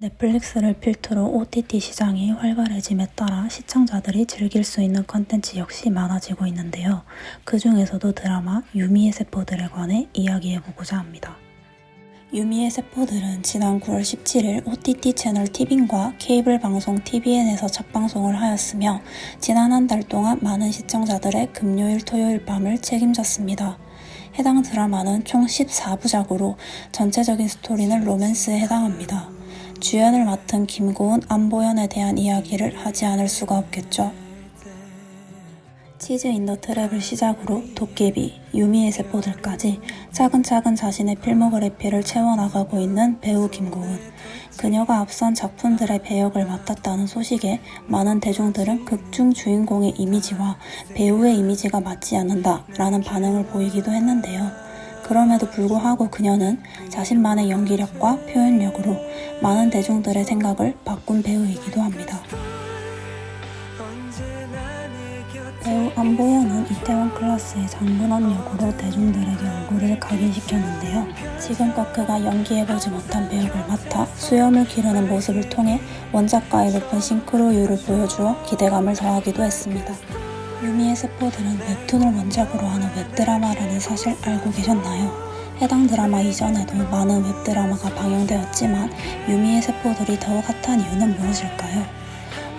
넷플릭스를 필두로 OTT 시장이 활발해짐에 따라 시청자들이 즐길 수 있는 컨텐츠 역시 많아지고 있는데요. 그 중에서도 드라마 유미의 세포들에 관해 이야기해보고자 합니다. 유미의 세포들은 지난 9월 17일 OTT 채널 티빙과 케이블 방송 TVN에서 첫 방송을 하였으며 지난 한 달 동안 많은 시청자들의 금요일 토요일 밤을 책임졌습니다. 해당 드라마는 총 14부작으로 전체적인 스토리는 로맨스에 해당합니다. 주연을 맡은 김고은, 안보현에 대한 이야기를 하지 않을 수가 없겠죠. 치즈 인더 트랩을 시작으로 도깨비, 유미의 세포들까지 차근차근 자신의 필모그래피를 채워나가고 있는 배우 김고은. 그녀가 앞선 작품들의 배역을 맡았다는 소식에 많은 대중들은 극중 주인공의 이미지와 배우의 이미지가 맞지 않는다 라는 반응을 보이기도 했는데요. 그럼에도 불구하고 그녀는 자신만의 연기력과 표현력으로 많은 대중들의 생각을 바꾼 배우이기도 합니다. 배우 안보현은 이태원 클라스의 장근원 역으로 대중들에게 얼굴을 각인시켰는데요. 지금껏 그가 연기해보지 못한 배역을 맡아 수염을 기르는 모습을 통해 원작과의 높은 싱크로율을 보여주어 기대감을 더하기도 했습니다. 유미의 세포들은 웹툰을 원작으로 하는 웹드라마라는 사실 알고 계셨나요? 해당 드라마 이전에도 많은 웹드라마가 방영되었지만 유미의 세포들이 더욱 핫한 이유는 무엇일까요?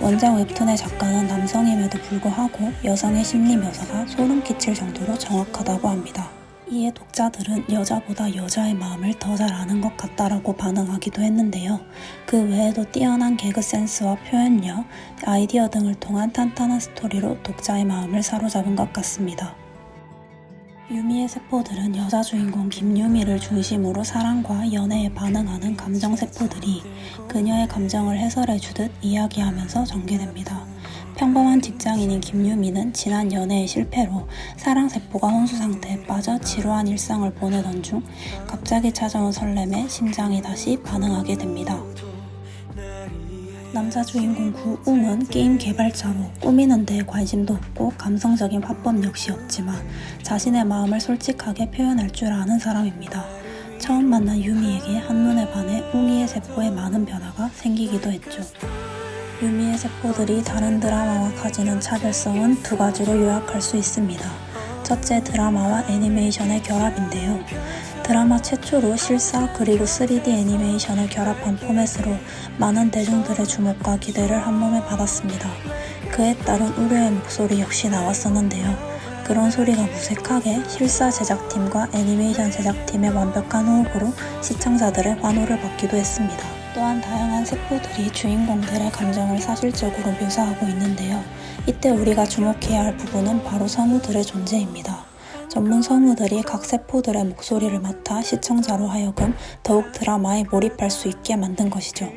원작 웹툰의 작가는 남성임에도 불구하고 여성의 심리 묘사가 소름 끼칠 정도로 정확하다고 합니다. 이에 독자들은 여자보다 여자의 마음을 더 잘 아는 것 같다라고 반응하기도 했는데요. 그 외에도 뛰어난 개그 센스와 표현력, 아이디어 등을 통한 탄탄한 스토리로 독자의 마음을 사로잡은 것 같습니다. 유미의 세포들은 여자 주인공 김유미를 중심으로 사랑과 연애에 반응하는 감정 세포들이 그녀의 감정을 해설해 주듯 이야기하면서 전개됩니다. 평범한 직장인인 김유미는 지난 연애의 실패로 사랑 세포가 혼수 상태에 빠져 지루한 일상을 보내던 중 갑자기 찾아온 설렘에 심장이 다시 반응하게 됩니다. 남자 주인공 구웅은 게임 개발자로 꾸미는 데에 관심도 없고 감성적인 화법 역시 없지만 자신의 마음을 솔직하게 표현할 줄 아는 사람입니다. 처음 만난 유미에게 한눈에 반해 웅이의 세포에 많은 변화가 생기기도 했죠. 유미의 세포들이 다른 드라마와 가지는 차별성은 두 가지로 요약할 수 있습니다. 첫째 드라마와 애니메이션의 결합인데요. 드라마 최초로 실사 그리고 3D 애니메이션을 결합한 포맷으로 많은 대중들의 주목과 기대를 한 몸에 받았습니다. 그에 따른 우려의 목소리 역시 나왔었는데요. 그런 소리가 무색하게 실사 제작팀과 애니메이션 제작팀의 완벽한 호흡으로 시청자들의 환호를 받기도 했습니다. 또한 다양한 세포들이 주인공들의 감정을 사실적으로 묘사하고 있는데요. 이때 우리가 주목해야 할 부분은 바로 성우들의 존재입니다. 전문 성우들이 각 세포들의 목소리를 맡아 시청자로 하여금 더욱 드라마에 몰입할 수 있게 만든 것이죠.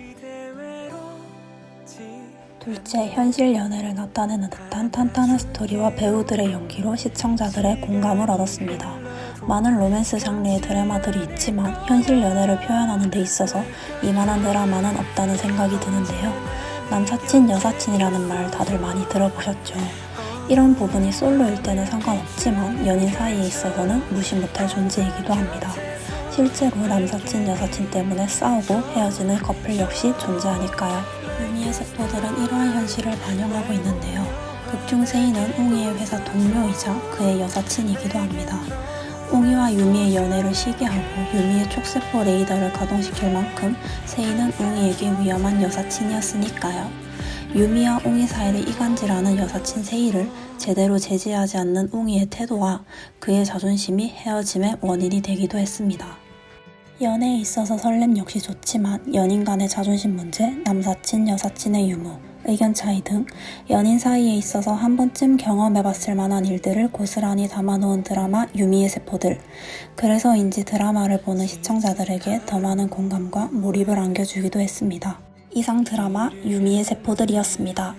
둘째, 현실 연애를 나타내는 듯한 탄탄한 스토리와 배우들의 연기로 시청자들의 공감을 얻었습니다. 많은 로맨스 장르의 드라마들이 있지만 현실 연애를 표현하는 데 있어서 이만한 드라마는 없다는 생각이 드는데요. 남사친, 여사친이라는 말 다들 많이 들어보셨죠? 이런 부분이 솔로일 때는 상관없지만 연인 사이에 있어서는 무시 못할 존재이기도 합니다. 실제로 남사친, 여사친 때문에 싸우고 헤어지는 커플 역시 존재하니까요. 유미의 세포들은 이러한 현실을 반영하고 있는데요. 극중 세인은 웅이의 회사 동료이자 그의 여사친이기도 합니다. 웅이와 유미의 연애를 시기하고 유미의 촉세포 레이더를 가동시킬 만큼 세인은 웅이에게 위험한 여사친이었으니까요. 유미와 웅이 사이를 이간질하는 여사친 세이를 제대로 제지하지 않는 웅이의 태도와 그의 자존심이 헤어짐의 원인이 되기도 했습니다. 연애에 있어서 설렘 역시 좋지만 연인 간의 자존심 문제, 남사친, 여사친의 유무, 의견 차이 등 연인 사이에 있어서 한 번쯤 경험해봤을 만한 일들을 고스란히 담아놓은 드라마 유미의 세포들. 그래서인지 드라마를 보는 시청자들에게 더 많은 공감과 몰입을 안겨주기도 했습니다. 이상 드라마 유미의 세포들이었습니다.